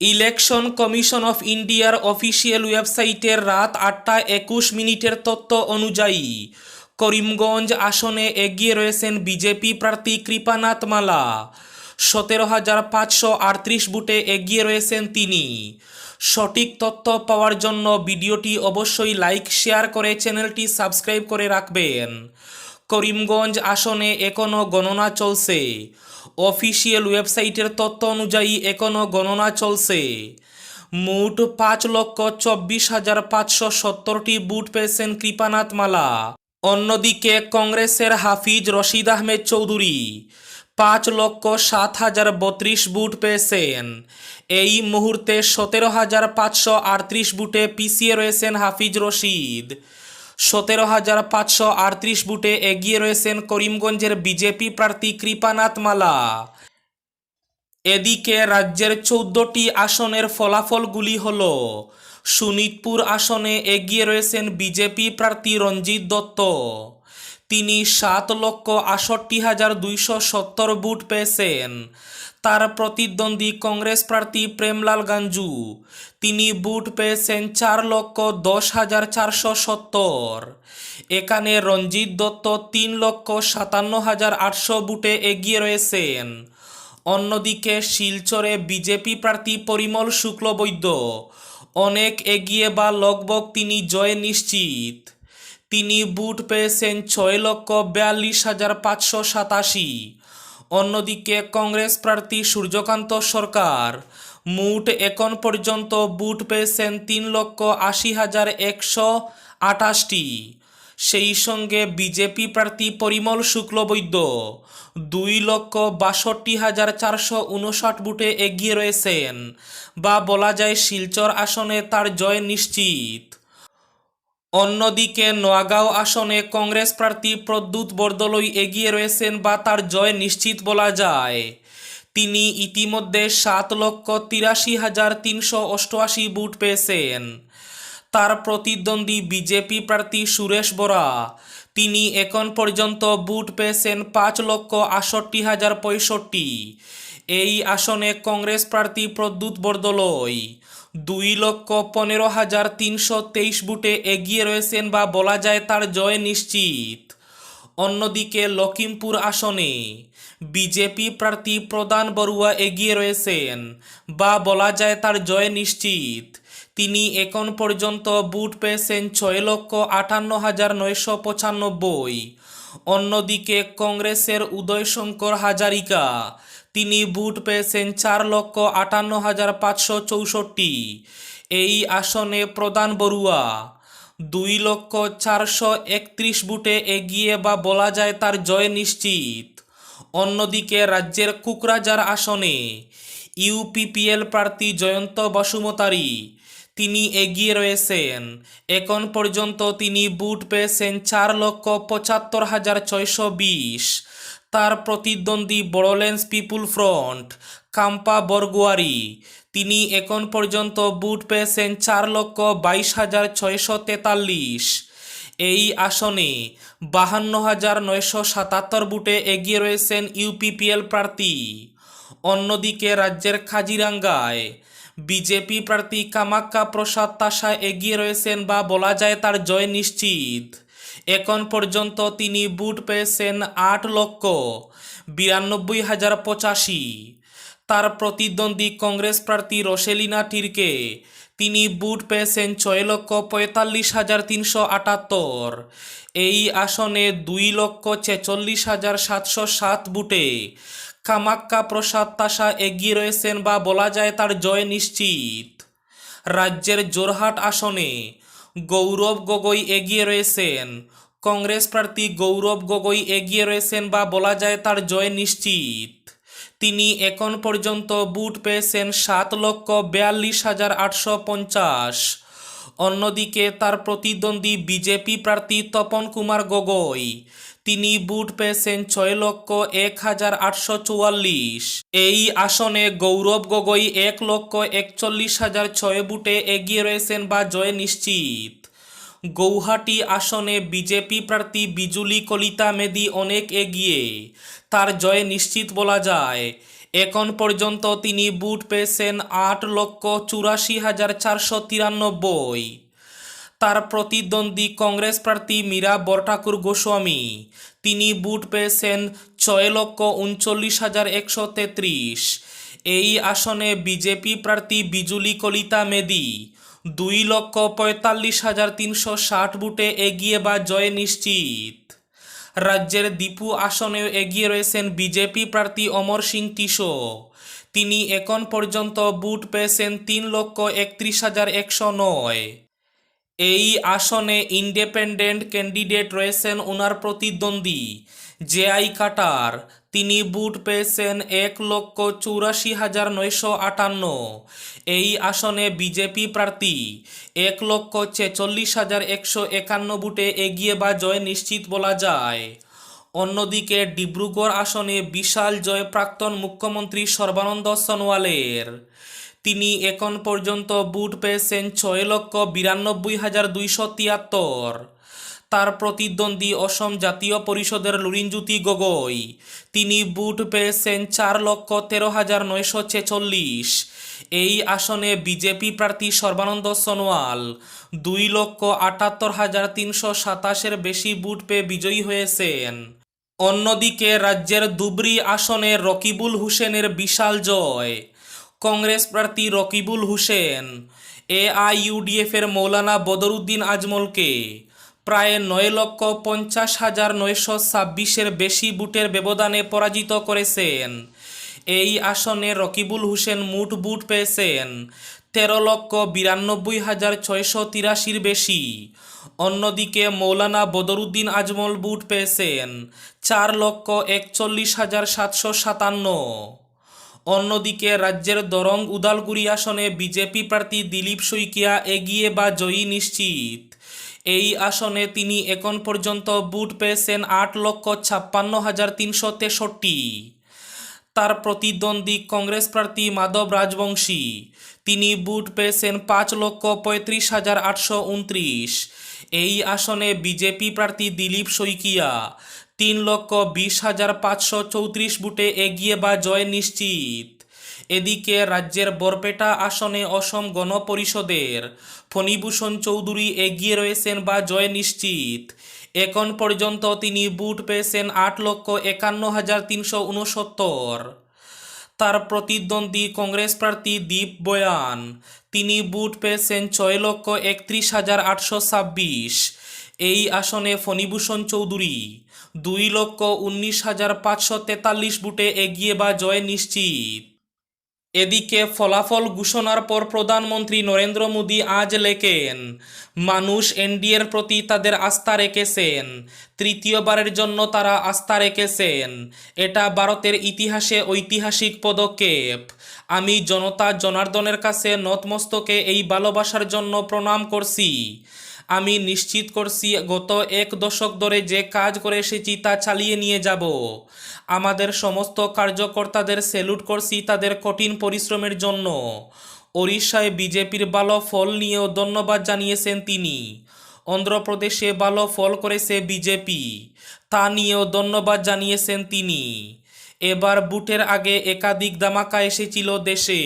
Election commission of ইন্ডিয়ার official ওয়েবসাইটের রাত আটটা একুশ মিনিটের তথ্য অনুযায়ী করিমগঞ্জ আসনে এগিয়ে রয়েছেন বিজেপি প্রার্থী কৃপানাথ মালা। সতেরো হাজার পাঁচশো আটত্রিশ বুটে এগিয়ে রয়েছেন তিনি। সঠিক তথ্য পাওয়ার জন্য ভিডিওটি অবশ্যই লাইক, শেয়ার করে চ্যানেলটি সাবস্ক্রাইব করে রাখবেন। করিমগঞ্জ আসনে এখনও গণনা চলছে। অফিসিয়াল ওয়েবসাইটের তথ্য অনুযায়ী এখনও গণনা চলছে। মোট পাঁচ লক্ষ চব্বিশ হাজার পাঁচশো সত্তরটি বুট পেয়েছেন কৃপানাথ মালা। অন্যদিকে কংগ্রেসের হাফিজ রশিদ আহমেদ চৌধুরী পাঁচ লক্ষ সাত হাজার বত্রিশ বুট পেয়েছেন। এই মুহূর্তে সতেরো হাজার পাঁচশো আটত্রিশ বুটে পিছিয়ে রয়েছেন হাফিজ রশিদ। সতেরো হাজার পাঁচশো আটত্রিশ বুটে এগিয়ে রয়েছেন করিমগঞ্জের বিজেপি প্রার্থী কৃপানাথ মালা। এদিকে রাজ্যের চৌদ্দটি আসনের ফলাফলগুলি হল, সুনিতপুর আসনে এগিয়ে রয়েছেন বিজেপি প্রার্থী রঞ্জিত দত্ত। তিনি সাত লক্ষ আষট্টি হাজার দুইশো সত্তর বুট পেয়েছেন। তার প্রতিদ্বন্দ্বী কংগ্রেস প্রার্থী প্রেমলাল গাঞ্জু। তিনি বুট পেয়েছেন চার লক্ষ দশ হাজার চারশো সত্তর। এখানে রঞ্জিত দত্ত তিন লক্ষ সাতান্ন হাজার আটশো বুটে এগিয়ে রয়েছেন। অন্যদিকে শিলচরে বিজেপি প্রার্থী পরিমল শুক্লবৈদ্য। অনেক এগিয়ে বা লগবগ তিনি জয় নিশ্চিত। তিনি বুট পেয়েছেন ছয় লক্ষ বিয়াল্লিশ হাজার পাঁচশো সাতাশি। অন্যদিকে কংগ্রেস প্রার্থী সূর্যকান্ত সরকার মুট এখন পর্যন্ত বুট পেয়েছেন তিন লক্ষ আশি হাজার একশো আঠাশটি। সেই সঙ্গে বিজেপি প্রার্থী পরিমল শুক্লবৈদ্য দুই লক্ষ বাষট্টি হাজার চারশো উনষাট বুটে এগিয়ে রয়েছেন বা বলা যায় শিলচর আসনে তার জয় নিশ্চিত। অন্যদিকে নোয়াগাঁও আসনে কংগ্রেস প্রার্থী প্রদ্যুৎ বরদলৈ এগিয়ে রয়েছেন বা তার জয় নিশ্চিত বলা যায়। তিনি ইতিমধ্যে সাত লক্ষ তিরাশি হাজার তিনশো অষ্টআশি ভোট পেয়েছেন। তার প্রতিদ্বন্দ্বী বিজেপি প্রার্থী সুরেশ বরা তিনি এখন পর্যন্ত বুট পেয়েছেন পাঁচ লক্ষ আটষট্টি হাজার পঁয়ষট্টি। এই আসনে কংগ্রেস প্রার্থী প্রদ্যুৎ বরদলৈ। দুই লক্ষ পনেরো হাজার তিনশো তেইশ বুটে এগিয়ে রয়েছেন বা বলা যায় তার জয় নিশ্চিত। অন্যদিকে লখিমপুর আসনে বিজেপি প্রার্থী প্রদান বড়ুয়া এগিয়ে রয়েছেন বা বলা যায় তার জয় নিশ্চিত। তিনি এখন পর্যন্ত বুট পেয়েছেন ছয় লক্ষ আটান্ন হাজার নয়শো পঁচানব্বই অন্যদিকে কংগ্রেসের উদয়শঙ্কর হাজারিকা, তিনি বুট পেয়েছেন চার লক্ষ আটান্ন হাজার পাঁচশো চৌষট্টি। এই আসনে প্রদান বড়ুয়া, দুই লক্ষ চারশো একত্রিশ বুটে এগিয়ে বা বলা যায় তার জয় নিশ্চিত। অন্যদিকে রাজ্যের কুকরাজার আসনে ইউপিপিএল প্রার্থী জয়ন্ত বসুমতারি তিনি এগিয়ে রয়েছেন। এখন পর্যন্ত তিনি বুট পেয়েছেন চার লক্ষ পঁচাত্তর হাজার ছয়শো বিশ। তার প্রতিদ্বন্দ্বী বড়োল্যান্ডস পিপুল ফ্রন্ট, কাম্পা বরগুয়ারি। তিনি এখন পর্যন্ত বুট পেয়েছেন চার লক্ষ বাইশ হাজার ছয়শো তেতাল্লিশ। এই আসনে বাহান্ন হাজার নয়শো সাতাত্তর বুটে এগিয়ে রয়েছেন ইউপিপিএল প্রার্থী। অন্যদিকে রাজ্যের খাজিরাঙ্গায় বিজেপি প্রার্থী কামাক্কা প্রসাদ তাসা এগিয়ে রয়েছেন বা বলা যায় তার জয় নিশ্চিত। এখন পর্যন্ত তিনি বুট পেয়েছেন আট লক্ষ বিরানব্বই হাজার পঁচাশি। তার প্রতিদ্বন্দ্বী কংগ্রেস প্রার্থী রসেলিনা টিরকে তিনি বুট পেয়েছেন ছয় লক্ষ পঁয়তাল্লিশ হাজার তিনশো আটাত্তর। এই আসনে দুই লক্ষ ছেচল্লিশ হাজার সাতশো সাত বুটে কামাক্কা প্রসাদ তাসা এগিয়ে রয়েছেন বা বলা যায় তার জয় নিশ্চিত। রাজ্যের জোরহাট আসনে গৌরব গগৈ এগিয়ে রয়েছেন। কংগ্রেস প্রার্থী গৌরব গগৈ এগিয়ে রয়েছেন বা বলা যায় তার জয় নিশ্চিত। তিনি এখন পর্যন্ত বুট পেয়েছেন সাত লক্ষ বিয়াল্লিশ হাজার আটশো পঞ্চাশ। অন্যদিকে তার প্রতিদ্বন্দ্বী বিজেপি প্রার্থী তপন কুমার গগৈ তিনি বুট পেয়েছেন ছয় লক্ষ এক হাজার আটশো চুয়াল্লিশ। এই আসনে গৌরব গগৈ এক লক্ষ একচল্লিশ হাজার ছয় বুটে এগিয়ে রয়েছেন বা জয় নিশ্চিত। গৌহাটি আসনে বিজেপি প্রার্থী বিজুলি কলিতা মেদি অনেক এগিয়ে। তার জয় নিশ্চিত বলা যায়। এখন পর্যন্ত তিনি বুট পেয়েছেন আট লক্ষ চুরাশি হাজার চারশো তিরানব্বই। তার প্রতিদ্বন্দ্বী কংগ্রেস প্রার্থী মীরা বরঠাকুর গোস্বামী। তিনি বুট পেয়েছেন ছয় লক্ষ উনচল্লিশ হাজার একশো তেত্রিশ। এই আসনে বিজেপি প্রার্থী বিজুলি কলিতা মেদি। দুই লক্ষ পঁয়তাল্লিশ হাজার তিনশো ষাট বুটে এগিয়ে বা জয় নিশ্চিত। রাজ্যের দীপু আসনেও এগিয়ে রয়েছেন বিজেপি প্রার্থী অমর সিং টিসো। তিনি এখন পর্যন্ত বুট পেয়েছেন তিন লক্ষ একত্রিশ হাজার একশো নয়। এই আসনে ইন্ডিপেন্ডেন্ট ক্যান্ডিডেট রয়েছেন ওনার প্রতিদ্বন্দ্বী জেআই কাটার। তিনি বুট পেয়েছেন এক লক্ষ চৌরাশি হাজার নয়শো আটান্ন। এই আসনে বিজেপি প্রার্থী এক লক্ষ ছেচল্লিশ হাজার একশো একান্ন বুটে এগিয়ে বা জয় নিশ্চিত বলা যায়। অন্যদিকে ডিব্রুগড় আসনে বিশাল জয় প্রাক্তন মুখ্যমন্ত্রী সর্বানন্দ সোনোয়ালের। তিনি এখন পর্যন্ত বুট পেয়েছেন ছয় লক্ষ বিরানব্বই হাজার দুইশো তিয়াত্তর। তার প্রতিদ্বন্দ্বী অসম জাতীয় পরিষদের লুরিনজ্যোতি গগৈ। তিনি বুট পেয়েছেন চার লক্ষ তেরো হাজার নয়শো ছেচল্লিশ। এই আসনে বিজেপি প্রার্থী সর্বানন্দ সোনোয়াল দুই লক্ষ আটাত্তর হাজার তিনশো সাতাশের বেশি বুট পেয়ে বিজয়ী হয়েছেন। অন্যদিকে রাজ্যের দুবরি আসনে রকিবুল হুসেনের বিশাল জয়। কংগ্রেস প্রার্থী রকিবুল হোসেন এআইইউডিএফ এর মৌলানা বদরুদ্দিন আজমলকে। প্রায় নয় লক্ষ পঞ্চাশ হাজার নয়শো ছাব্বিশের বেশি বুটের ব্যবধানে পরাজিত করেছেন। এই আসনে রকিবুল হোসেন মুঠ বুট পেয়েছেন তেরো লক্ষ বিরানব্বই হাজার ছয়শো তিরাশির বেশি। অন্যদিকে মৌলানা বদরুদ্দিন আজমল বুট পেয়েছেন চার লক্ষ একচল্লিশ হাজার সাতশো সাতান্ন। অন্যদিকে রাজ্যের দরং উদালগুড়ি আসনে বিজেপি প্রার্থী দিলীপ শইকিয়া এগিয়ে বা জয়ী নিশ্চিত। এই আসনে তিনি এখন পর্যন্ত বুট পেয়েছেন আট লক্ষ ছাপ্পান্ন হাজার তিনশো তেষট্টি। তার প্রতিদ্বন্দ্বী কংগ্রেস প্রার্থী মাধব রাজবংশী। তিনি বুট পেয়েছেন পাঁচ লক্ষ পঁয়ত্রিশ হাজার আটশো উনত্রিশ। এই আসনে বিজেপি প্রার্থী দিলীপ শইকিয়া তিন লক্ষ বিশ হাজার পাঁচশো চৌত্রিশ বুটে এগিয়ে বা জয় নিশ্চিত। এদিকে রাজ্যের বরপেটা আসনে অসম গণপরিষদের ফণীভূষণ চৌধুরী এগিয়ে রয়েছেন বা জয় নিশ্চিত। এখন পর্যন্ত তিনি বুট পেয়েছেন আট লক্ষ একান্ন হাজার তিনশো উনসত্তর। তার প্রতিদ্বন্দ্বী কংগ্রেস প্রার্থী দীপ বয়ান, তিনি বুট পেয়েছেন ছয় লক্ষ একত্রিশ হাজার আটশো ছাব্বিশ। এই আসনে ফণীভূষণ চৌধুরী দুই লক্ষ উনিশ হাজার পাঁচশো তেতাল্লিশ বুটে এগিয়ে বা জয় নিশ্চিত। এদিকে ফলাফল ঘোষণার পর প্রধানমন্ত্রী নরেন্দ্র মোদী আজ লেখেন, মানুষ এনডিএর প্রতি তাদের আস্থা রেখেছেন, তৃতীয়বারের জন্য তারা আস্থা রেখেছেন। এটা ভারতের ইতিহাসে ঐতিহাসিক পদক্ষেপ। আমি জনতা জনার্দনের কাছে নতমস্তকে এই ভালোবাসার জন্য প্রণাম করছি। আমি নিশ্চিত করছি গত এক দশক ধরে যে কাজ করে এসেছি তা চালিয়ে নিয়ে যাব। আমাদের সমস্ত কার্যকর্তাদের স্যালুট করছি তাদের কঠিন পরিশ্রমের জন্য। ওড়িশায় বিজেপির ভালো ফল নিয়েও ধন্যবাদ জানিয়েছেন তিনি। অন্ধ্রপ্রদেশে ভালো ফল করেছে বিজেপি, তা নিয়েও ধন্যবাদ জানিয়েছেন তিনি। এবার বুটের আগে একাধিক দামাকা এসেছিল দেশে।